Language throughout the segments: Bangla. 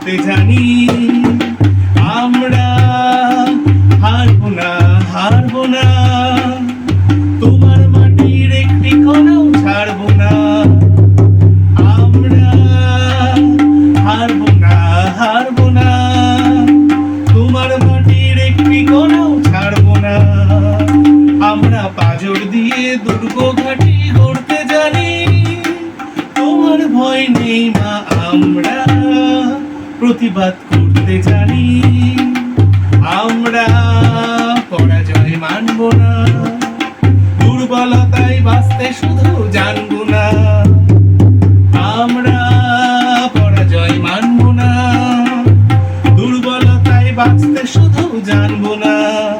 করতে জানি, আমরা হারবো না হারবো না। তোমার মাটির একটি কণাও ছাড়বো না। আমরা হারবো না হারবো না। তোমার মাটির একটি কণাও ছাড়বো না। আমরা পাজর দিয়ে দুর্গ ঘাটি গড়তে জানি। তোমার ভয় নেই মা, আমরা প্রতিবাদ করতে জানি। আমরা পরাজয় মানব না। দুর্বলতায় বাঁচতে শুধু জানব না। আমরা পরাজয় মানব না। দুর্বলতায় বাঁচতে শুধু জানব না।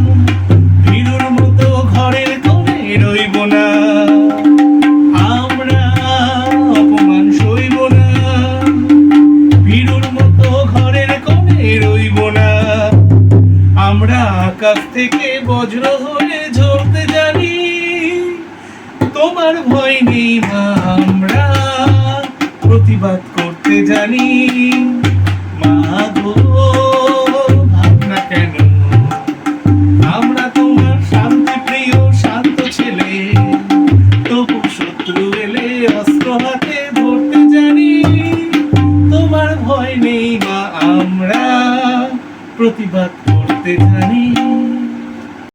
আকাশ থেকে বজ্র হয়ে ঝরতে জানি, তোমার ভয় নেই মা, আমরা প্রতিবাদ করতে জানি। মা গো কেন? আমরা তোমার প্রিয়, শান্ত ছেলে। এলে ধরতে জানি, তোমার ভয় নেই আমরা প্রতিবাদ করতে জানি।